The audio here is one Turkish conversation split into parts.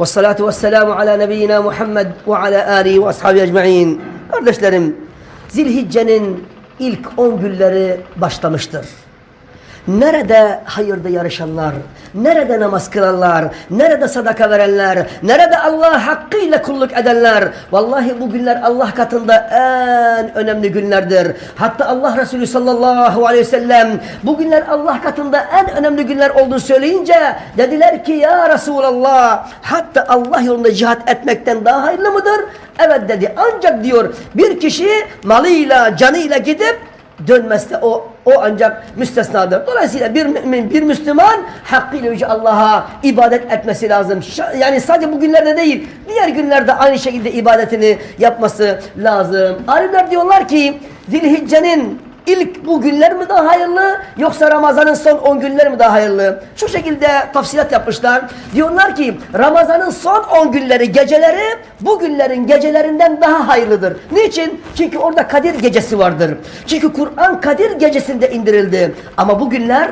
Ve salatu ve selamu ala nebiyyina Muhammed ve ala alihi ve. Kardeşlerim, Zilhicce'nin ilk 10 günleri başlamıştır. Nerede hayırda yarışanlar, nerede namaz kılanlar, nerede sadaka verenler, nerede Allah hakkıyla kulluk edenler. Vallahi bu günler Allah katında en önemli günlerdir. Hatta Allah Resulü sallallahu aleyhi ve sellem bu günler Allah katında en önemli günler olduğunu söyleyince dediler ki ya Resulallah hatta Allah yolunda cihat etmekten daha hayırlı mıdır? Evet dedi. Ancak diyor bir kişi malıyla, canıyla gidip dönmezse o o ancak müstesnadır. Dolayısıyla bir mümin, bir Müslüman hakkıyla Yüce Allah'a ibadet etmesi lazım. Yani sadece bu günlerde değil, diğer günlerde aynı şekilde ibadetini yapması lazım. Alimler diyorlar ki Zilhicce'nin ilk bu günler mi daha hayırlı yoksa Ramazan'ın son 10 günleri mi daha hayırlı? Şu şekilde tafsilat yapmışlar. Diyorlar ki Ramazan'ın son 10 günleri, geceleri bu günlerin gecelerinden daha hayırlıdır. Niçin? Çünkü orada Kadir gecesi vardır. Çünkü Kur'an Kadir gecesinde indirildi. Ama bu günler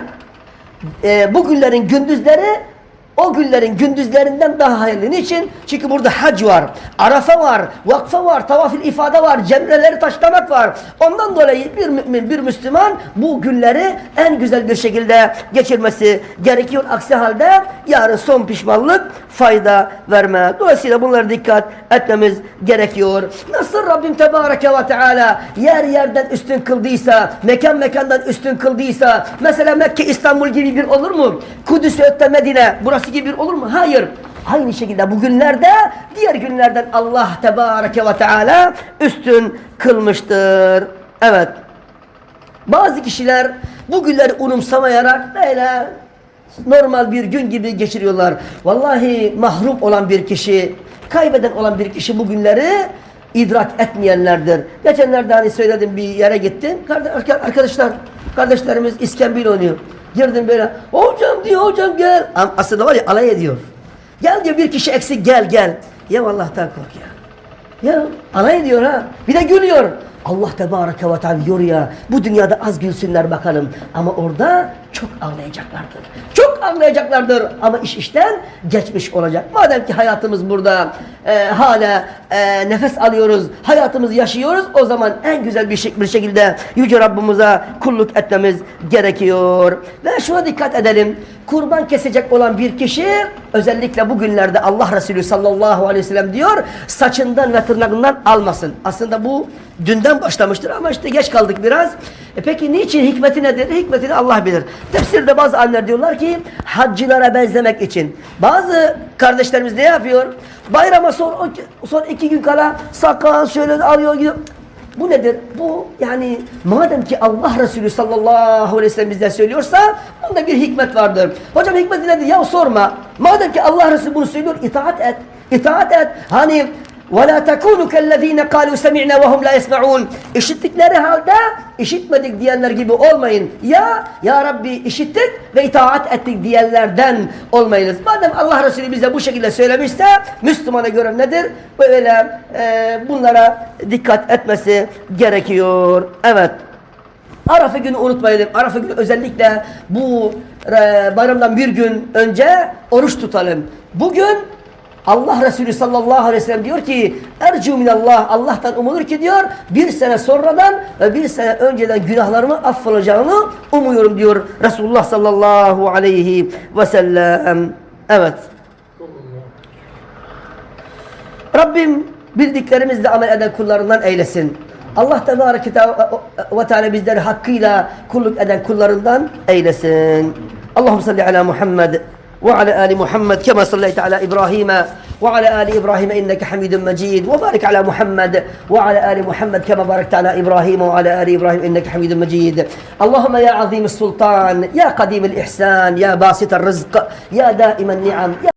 e, bu günlerin gündüzleri o günlerin gündüzlerinden daha hayırlı. Niçin? Çünkü burada hac var, arafa var, vakfa var, tavafil ifade var, cemreleri taşlamak var. Ondan dolayı bir mümin, bir Müslüman bu günleri en güzel bir şekilde geçirmesi gerekiyor. Aksi halde yarın son pişmanlık fayda verme. Dolayısıyla bunlara dikkat etmemiz gerekiyor. Nasıl Rabbim Tebareke ve Teala yer yerden üstün kıldıysa, mekan mekandan üstün kıldıysa, mesela Mekke İstanbul gibi bir olur mu? Kudüs öte Medine burası gibi bir olur mu? Hayır. Aynı şekilde bugünlerde diğer günlerden Allah Tebareke ve Teala üstün kılmıştır. Evet. Bazı kişiler bu günleri unumsamayarak böyle normal bir gün gibi geçiriyorlar. Vallahi mahrum olan bir kişi, kaybeden olan bir kişi bu günleri idrak etmeyenlerdir. Geçenlerde hani söyledim bir yere gittim. Arkadaşlar, kardeşlerimiz iskambil oynuyor. Girdim böyle, hocam diyor, hocam gel. Aslında var ya alay ediyor. Gel diyor bir kişi eksik gel gel. Ya Allah'tan kork ya. Ya alay ediyor ha. Bir de gülüyor. Allah tebareke ve teala diyor ya bu dünyada az gülsünler bakalım ama orada çok ağlayacaklardır. Çok ağlayacaklardır ama iş işten geçmiş olacak. Madem ki hayatımız burada e, hala e, nefes alıyoruz, hayatımızı yaşıyoruz o zaman en güzel bir, şek- bir şekilde Yüce Rabbimize kulluk etmemiz gerekiyor. Ve şuna dikkat edelim. Kurban kesecek olan bir kişi özellikle bu günlerde Allah Resulü sallallahu aleyhi ve sellem diyor saçından ve tırnağından almasın. Aslında bu dünden başlamıştır ama işte geç kaldık biraz. E peki niçin hikmeti nedir? Hikmetini Allah bilir. Tefsirde bazı alimler diyorlar ki haccılara benzemek için. Bazı kardeşlerimiz ne yapıyor? Bayrama son, son iki gün kala sakal şöyle alıyor gidiyor. Bu nedir? Bu yani madem ki Allah Resulü sallallahu aleyhi ve sellem bizden söylüyorsa bunda bir hikmet vardır. Hocam hikmeti nedir? Ya sorma. Madem ki Allah Resulü bunu söylüyor itaat et. İtaat et. Hani وَلَا تَكُونُوا كَالَّذ۪ينَ قَالُوا سَمِعْنَا وَهُمْ لَا يَسْمَعُونَ İşittikleri halde işitmedik diyenler gibi olmayın. Ya Ya Rabbi işittik ve itaat ettik diyenlerden olmayınız. Madem Allah Resulü bize bu şekilde söylemişse Müslümana göre nedir? Böyle e, bunlara dikkat etmesi gerekiyor. Evet. Arafa günü unutmayalım. Arafa günü özellikle bu e, bayramdan bir gün önce oruç tutalım. Bugün Allah Resulü sallallahu aleyhi ve sellem diyor ki Ercu minallah Allah'tan umulur ki diyor bir sene sonradan ve bir sene önceden günahlarımı affolacağını umuyorum diyor Resulullah sallallahu aleyhi ve sellem. Evet. Rabbim bildiklerimizle amel eden kullarından eylesin. Allah Tebareke ve Teala bizleri hakkıyla kulluk eden kullarından eylesin. Allahümme salli ala Muhammed ve ala ali Muhammed kema sallayti ala İbrahim ve ala ali İbrahim inneke hamidun mecid ve barik ala Muhammed ve ala ali Muhammed kema barakta ala İbrahim ve ala ali İbrahim inneke hamidun mecid. Allahümme ya azim sultan, ya kadim ihsan, ya basit